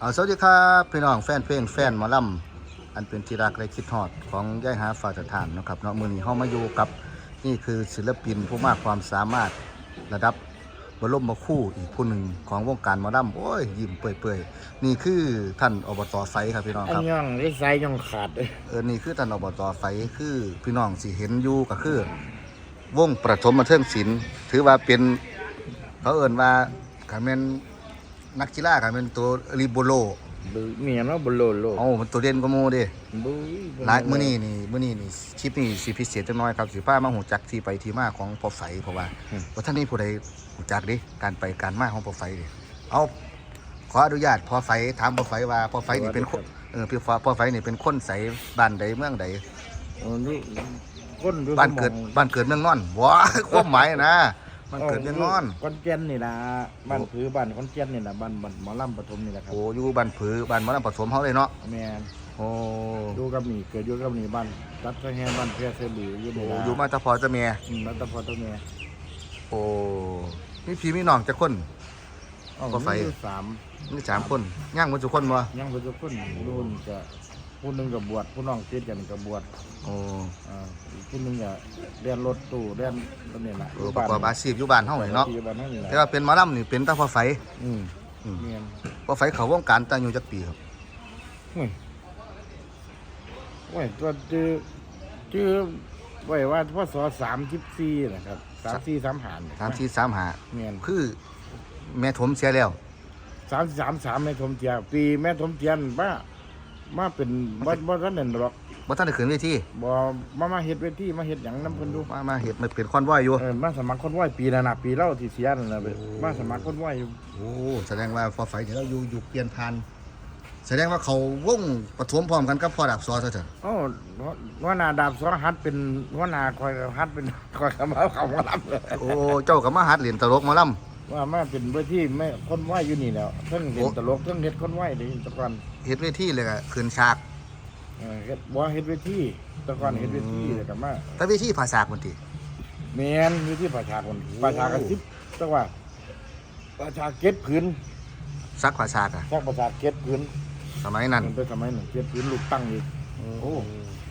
เอาสวัสดีครับพี่น้องแฟนเพลงแฟนหมอลำอันเป็นที่รักและคิดฮอดของย่ายหาฝาสถานเนาะครับเนาะมือนี้เฮามาอยู่กับนี่คือศิลปินผู้มากความสามารถระดับบรมครู่อีกผู้หนึ่งของวงการหมอลำโอ้ยยิ้มเปื่อยๆนี่คือท่านอบตไฟครับพี่น้องอัคนรับ ย่องได้ไซย่องขาดเลยเออนี่คือท่านอบตไฟคือพี่น้องสิเห็นอยู่ก็คือ วงประถมบันเทิงศิลป์ถือว่าเป็นเขาเอ่นว่าคันแม่น นักกีฬาคันแม่นตัวริโบโลบุเมียเนาะบุโลโลเอ้ามันตัวเด่นก็โมเด้บุยหลายมื้อนี้นี่มื้อนี้นี่คลิปนี้สิพิเศษจังน้อยครับสิพามาหูจักที่ไปที่มาของพ่อไฟเพราะว่าว่าท่านนี้ผู้ใดหูจักดิการไปการมาของพ่อไฟดิเอาขออนุญาตพ่อไฟถามพ่อไฟว่าพ่อไฟนี่เป็นคนเออพี่ฟ้าพ่อไฟนี่เป็นคนใสบ้านใดเมืองใดเออดูคนดูบ้านเกิดสมองบ้านเกิดเมืองนอนว้าความหมายนะ บ้านเกิดเมืองนอน คอนแก่นนี่นะบ้านผือบ้านคอนแก่นนี่นะบ้านบ้านหมอลำปฐมนี่แหละครับโอ้อยู่บ้านผือบ้านหมอลำผสมเฮาเลยเนาะแม่นโอ้ดูกับนี่เกิดอยู่กับนี่บ้านรัดทะแฮบ้านเพียเสลีอยู่โอ้นี่ละอยู่มาแตะพอแตะเมียอืมรัตพอตัวเมียโอ้มีพี่มีน้องจักคนอ๋อก็ไฟ มีอยู่สามมีสามคนย่างหมดทุกคนบ่ยังเป็นคนรุ่นจะ ผู้หนึงกับบวชผู้น้องติดกันกับบวชโอ้อ่าอีกผู้หนึงก็เรียนรถตู้เรียนตัวนี้แหละเออประกอบอาชีพอยู่บ้านเฮานี่เนาะที่บ้านเฮานี่แหละแต่ว่าเป็นหมอลำนี่เป็นตาพ่อไฟอืมอืมเมียนพ่อไฟเขาวงการตั้งอยู่จักปีครับเฮ้ยโอ้ยตัวจื้อจื้อไว้ว่าพศสามสิบสี่นะครับสามสี่สามหารสามสี่สามห้าเมียนคือแม่ถมเสียแล้วสามสามสามแม่ทมเทียนปีแม่ทมเทียนมา มาเป็นบ่บ่ทันนั่นหรอกบ่ทันได้ขึ้นเวทีบ่มามาเฮ็ดเวทีมาเฮ็ดหยังนํเพิ่นดูมามาเฮ็ดมาเป็นคอนวอยอยู่ เออมาสมัครคนไหวปีนั้นน่ะปีเล่าที่เสียนั่นน่ะเว้ยมาสมัครคนไหวอยู่โอ้แสดงว่าพ่อไฟนี่เราอยู่อยู่เปลี่ยนผ่านแสดงว่าเขาวงปฐมพร้อมกันกับพ่อดับซอซะเถอะโอ้ว่าหน้าดาบสรหัสเป็นว่าหน้าคอยหัดเป็นคอยมาเขามารับเลยโอ้เจ้าก็มาหัดเรียนตลกหมาลำ ว่ามาเป็นเวทีแม่คนไหวอยู่นี่แล้วเพิ่งเห็นโอ้ตลกเพิ่งเฮ็ดคนไหวเด้ตะกอนเฮ็ดเวทีเลยก็ขึ้นฉากเออเฮ็ดบ่เฮ็ดเวทีตะกอนเฮ็ดเวทีเลยก็มาแต่เวทีภาษาคนติแม่นอยู่ที่ประชาคนประชากันสิบจังว่าประชาเก็ตพื้นซักภาษากะสร้างประชาเก็ตพื้นสมัยนั้นมันเป็นสมัยหนึ่งเก็ตพื้นลูกตั้งอีกโอ้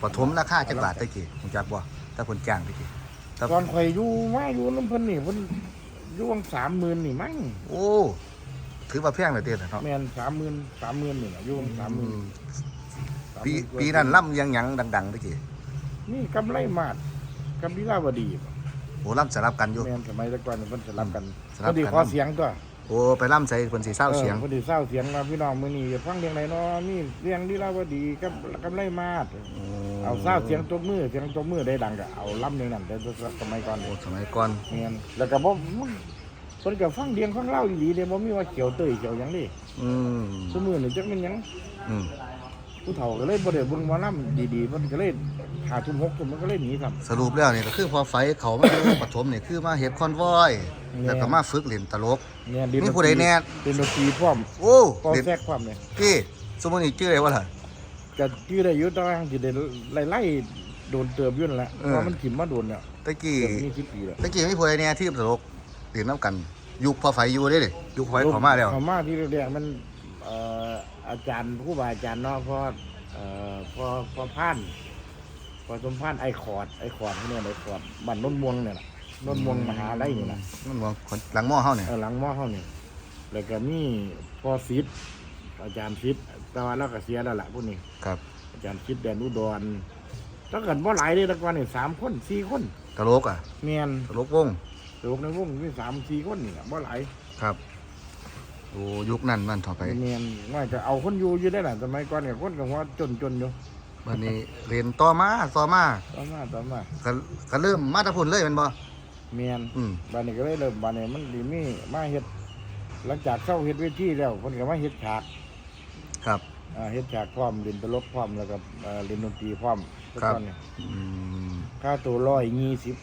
ปฐมราคาจักบาทตะกี้ผมจักบ่ถ้าคนจ้างตะกี้แต่ตอนข่อยอยู่มาอยู่น้ำเพิ่นนี่เพิ่น อยู่วงสามหมื่นนี่มั้งโอ้ ถือว่าแพงเลยเด้อเนาะแม่นสามหมื่นสามหมื่นนี่แหละอยู่วงสามหมื่นปีปีนั้นล่ำยังหยังดังๆตะกี้นี่กำไรมาดกับวิลาวดีโอ้ล่ำสลับกันอยู่แม่นสมัยแตะก่อนเพิ่นสลับกันสลับพอดีกันขอเสียงตัวโอ้ไปล่ำใส่คนสีเศร้าเสียงออพอดีเศร้าเสียงมาพี่น้องมื้อนี้ฟังเรียงไหนเนาะนี่เรียงวิลาวดีกับกำไรมาด เอาเศร้าเสียงตบมือเสียงตบมือได้ดังก็เอาล่ำอย่างนั้นแต่สมัยก่อนโอ้สมัยก่อนเงี้ยแล้วก็บ่เพิ่นก็ฟังเดียงฟังเล่าอีหลีเด้บ่มีว่าเขียวเตยเขียวหยังนี่อืมซุมื้อนี่จักแม่นหยังอืมผู้เฒ่าก็เลยบ่ได้เบิ่งหมอลำดีๆเพิ่นก็เลยหาทุ่มหกทุ่มมันก็เลยหนีครับ สรุปแล้วนี่ก็คือพอไฟเขามาอยู่ปฐมนี่คือมาเฮ็ดคอนวอยแม่แล้วก็มาฝึกเล่นตลก เนี่ยมีผู้ใดแน่เป็นดนตรีพร้อมโอ้พร้อมเล่นแทรกพร้อมเนี่ยพี่สมมุตินี่ชื่ออะไรวะล่ะ ก็ชื่อได้อยู่แต่ว่าสิได้ไล่ๆโดนเติบอยู่นั่นแหละเอเพอราะมันขิมมาโดนเนี่ยตะกี้เกือบมี10ปีแล้วตะกี้มีผู้ใดแน่ที่ตลกเล่นน้ำกัน ยุคพอไฟอยู่เด้ดิยุคพอไฟเขามาแล้วเขามาที่แรกๆมันเอ่ออาจารย์ผู้บาอาจารย์เนาะเพราะเอ่อพอพอพานพอสมพานไอคอร์ดไอคอร์ดเขาเนี่ยไอคอร์ดบ้านนนท์ม่วงเนี่ยนะนนท์ม่วงมหาลัยนี่นะมันมองคนหลังหม้อเฮาเนี่ยเออหลังมอเขาเนี่ยแล้วก็มีพอซิดอาจารย์ซิด แต่ว่าเราก็เสียแล้วล่ะพวกนี้ครับ อาจารย์ซิดแดนอุดรถ้าเกิดว่าหลายเลยแตะกอนนี่สามคนสี่คนตลกอะเมียนตลกวงลูกในวงมีสามสี่คนนี่แหละว่าหลายครับโอ้ยุคนั้นมันต่อไปเมียนว่าจะเอาคนอยู่อยู่ได้แหละสมัยก่อนเนี่ยคนกับว่าจนจนๆอยู่วันนี้เรียนต่อมาต่อมาต่อมาต่อมาก็ก็เริ่มมาแตะพุ่นเลยแมันบ่เมียนอืมบ้านนี้ก็เลยเริ่มบ้านนี้มันดีมีมาเฮ็ดหลังจากเข้าเฮ็ดเวทีแล้วเพิ่นก็มาเฮ็ดฉากครับ อ่าเฮ็ดฉากพร้อมเล่นตลกพร้อมแล้วก็เอ่อเล่นดนตรีพร้อมทุกครับนเนี่ยอืมค่าตัวร้อยยี่สิบ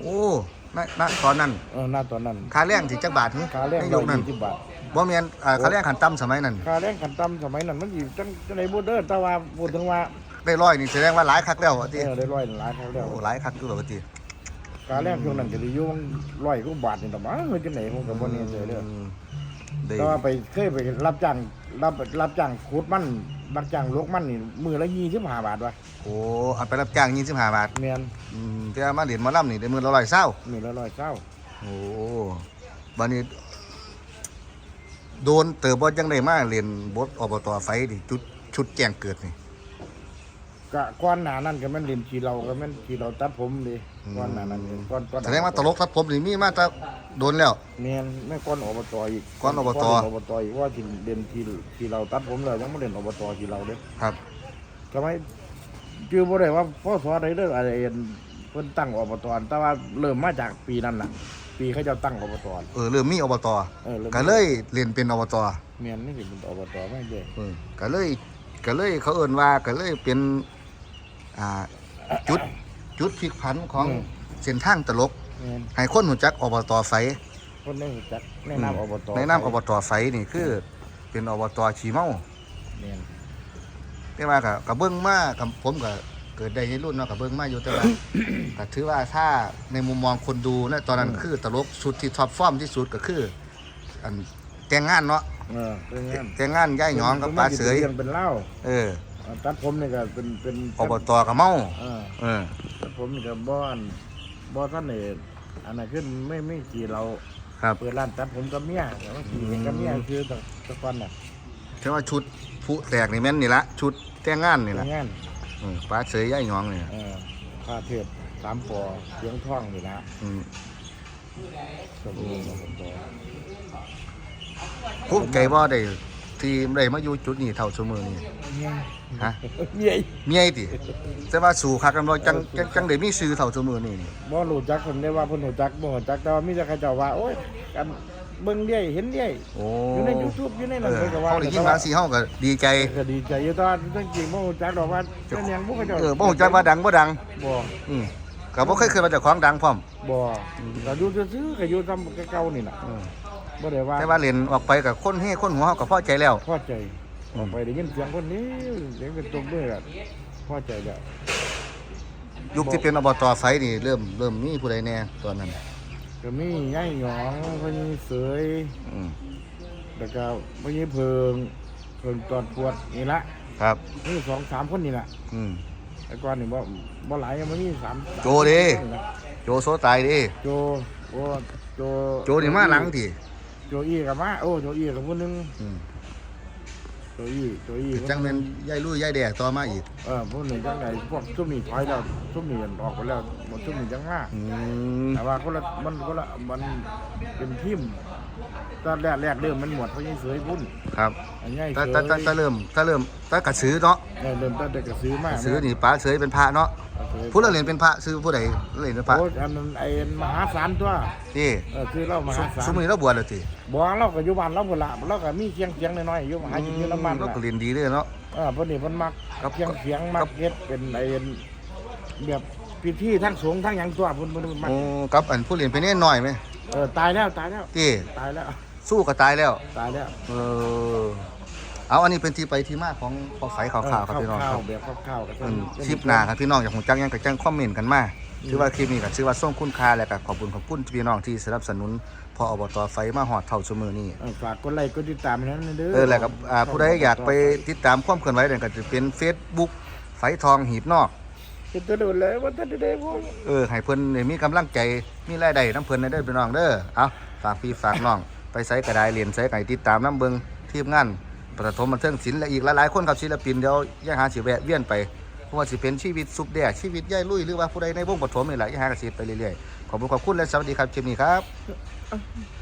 โอ้ณณตอนนั้นเออหน้าตอนนั้นค่าแรงสิจักบาทหึค่าแรงในร้ยุอยคนั้นยี่สิบบาท บ่แม่นอ่าค่าแรงขั้นต่ำสมัยนั้นค่าแรงขั้นต่ำสมัยนั้นมันอยู่จังจังไดบ่เด้อแต่ว่าพูดถึงว่าได้ร้อยนี่แสดงว่าหลายคักแล้วว่าเอติอได้ร้อยหลายครั้งแล้วโอ้หลายคักอยู่แล้วว่าติค่าแรงช่วงนั้นก็ได้อยู่ร้อยกว่าบาทนี่ต่อมาเฮ้ยจังไดผมก็บ่แน่ใจเด้อม ได้แต่ว่าไปเคยไปรับจ้างรับรับจ้างขุดมันรับจ้างลกมันนี่มือละยี่สิบห้าบาทวะโอ้เอาไปรับจ้าง25บาทเมียนอืมแต่มาเรียนหมอลำนี่ได้มื้อละร้อยเศร้ามือละร้อยเก้าโอ้บัดนี้ โดนเติบบ่จังได้มาเรียนบทอบตไฟนี่จุดชุดแจ้งเกิดนี่ กะก้อนหนานั่นก็แม่นเล่นขี่เราก็แม่นขี่เราตัดผมดิก้อนหนานั่นนี่ก้อนก้อนแสดงว่าตลกทัดผมนี่มีมาแต่โดนแล้ว เมียนแม่ก้อนอบตอีกก้อนอบตก้อนอบตอีกว่าที่เล่นขี่ขี่เราตัดผมเลยยังไม่เล่นอบตขี่เราเด้ครับ ทำไมจือบ่ได้ว่าพ่อสอได้เด้ออะไรเอ็นเพิ่นตั้งอบตแต่ว่าเริ่มมาจากปีนั้นน่ะ ปีเขาเจ้าตั้งอบต เออเริ่มมีอบตเออริ่ม ก็เลยเรียนเป็นอบตเมียนนี่สิเป็นอบตไม่ใช่เออก็เลย ก็เลยเขาเอิ่นว่าก็เลยเป็นอ่าจุดจุดพลิกผันของเส้นทางตลกเมียนให้คนหูจักอบตไฟคนได้รู้จักแนะนำอบตในนามอบตไฟนี่คือ เป็นอบตชีเมาเมียนแต่ว่าก็ก็เบิ่งมากับผมก็เกิดได้ในรุ่นเนาะก็เบิ่งมาอยู่แต่ว่า ก็ถือว่าถ้าในมุมมองคนดูนะตอนนั้นคือตลกสุดที่ท็อปฟอร์มที่สุดก็คือ อันแต่งงานเนาะ เออเป็นงั้นแต่งงานย่ายหยองกับป้าเสยเรื่องเป็นเล่าเออตัดผมนี่ก็เป็นเป็นอบตก็เมาเออเออตัดผมนี่ก็บ่อนบ่ท่านนี่อันนั้นขึ้นไม่ไม่ขี่เราครับเปิดร้านตัดผมกับเมียแต่ว่าขี่กับเมียคือตะตะกอนน่ะถือว่าชุดผู้แตกนี่แม่นนี่ละชุดแต่งงานนี่เป็ละนงั้นเออป้าเสยย่ายหยองนี่เออข้าเทพสามปอเสียงท่องนี่นะอืมสมบูรณ์สมบูรณ์ ภูมิใจบ่ได้ที่ได้มาอยู่จุดนี้เท่าเสมอนี่ฮะเมียเมียติแต่ว่าสู่คักกันบ่จังจังจังได้มีชื่อเท่าเสมอนี่นี่บ่รู้จักคนได้ว่าเพิ่นรู้จักบ่รู้จักแต่ว่ามีแต่เขาเจ้าว่าโอ้ยกันเบิ่งเดี่ยเห็นเดี่ยโอ้อยู่ใน YouTube อยู่ในเอนั้นอเพิ่นก็ว่าเฮาได้ยินบางสิเฮาก็ดีใจก็ดีใจอยู่แตอนจริงๆบ่รู้จักดอกว่าเป็นหยังบ่เขาเจ้าเออบ่ฮู้จักว่าดังบ่ดังบ่อืมก็บ่เคยเคยมาจากของดังพร้อมบ่ก็อยู่ซื่อๆก็อยู่ทำเก่าๆนี่น่ะอืม บ่ได้ว่าแต่ว่าเล่นออกไปกับคนเฮคนหัวเฮาก็พอใจแล้ว พอใจออกไปได้ยินเสียงคนนี้เสียงเป็นตบมือก็พอใจแล้วยุคที่เป็นอบตไฟนี่เริ่มเริ่มมีผู้ใดแน่ตอนนั้นก็มีย่ายหยองพญเสยอืมแล้วก็พญเพิงเพิงตอนปวดนี่ละครับ นี่สองสามคนนี่แหละอืมแต่ก่อนนี่บ่บ่หลายยังไม่มีสามโจเด้ โจโซตายเดิโจโอ้โจโจนี่มาหลังติ โจอี้กับมาโอ้โจอี้กับคนหนึงอืมโจอี้โจอี้จังแม่นยายลุยยายแดกต่อมาอีกเออพวกนี้จังไงพวกซุ่มนี่ถอยแล้วซุ่มนี่ออกไปแล้วหมดซุ่มนี่จังมาอืมแต่ว่าคนละมันคนละมันเป็นทีม ตอนแรกแรกเริ่มมันหมวดพญเสยพุ่นครับอันนี้ถ้าเสยถ้าถ้าถ้าเริ่มถ้าเริ่มถ้ากระสือเนาะเออเริ่มตั้งแต่กระซื้อมากกระสือนี่ป้าเสยเป็นพระเนาะผู้ละเล่นเป็นพระซื้อผู้ใดเล่นเป็นพระโอ้อันนั้นไอ้มหาศาลตัวที่เออคือเรามหาศาลสมัยเราบวชแล้วติบอกเราก็อยู่บ้านเราพุ่นละเราก็มีเสียงเสียงน้อยๆอยู่หากินอยู่น้ำมันเราน่ะก็เรียนดีเลยเนาะเออเพิ่นนี่เพิ่นมักครับเสียงเสียงมักเฮ็ดเป็นไอ้แบบพิธีทั้งสงฆ์ทั้งหยังตัวเพิ่นเพิ่นมักโอ้กับอันผู้เรียนไปเน่นหน่อยไหม เออตายแล้วตายแล้วที่ตายแล้วสู้ก็ตายแล้ว ตายแล้วเออเอาอันนี้เป็นที่ไปที่มาของพอไฟข่าวๆครับพี่น้องครับแบบข่าวๆกับอืมคลิปหน้าครับพี่น้องอยากหูจังยังกับจังคอมเมนต์กันมาถือว่าคลิปนี้ก็ถือว่าส่งคุณค่าและก็ขอบคุณขอบคุณพี่น้องที่สนับสนุนพออบตไฟมาหอดเท่าเสมอนี่เออฝากกดไลค์กดติดตามให้นั้นเด้อเออแล้วกับอ่าผู้ใดอยากไปติดตามความเคลื่อนไหวเนี่ยก็จะเป็น Facebook ไฟทองหีบนอก เฮ็ดตัวโดนเลยว่าทันได้บ่เออให้เพิ่นได้มีกำลังใจมีรายได้น้ำเพิ่นได้เด้อพี่น้องเด้อเอาฝากพี่ฝากน้อง ไปไสกระไดเรียนไสไก่ติดตามน้ำเบิงทีมงานประถมบันเทิงศิลป์และอีกหลายๆคนครับศิลปินเดี๋ยวย่าหาสิแวะเวียนไปเพราะว่าสิเป็นชีวิตซุปแดกชีวิตย่ายลุยหรือว่าผู้ใดในวงปฐมนี่แหละย่าหากสิไปเรื่อยๆขอบคุณขอบคุณและสวัสดีครับคลิปนี้ครับ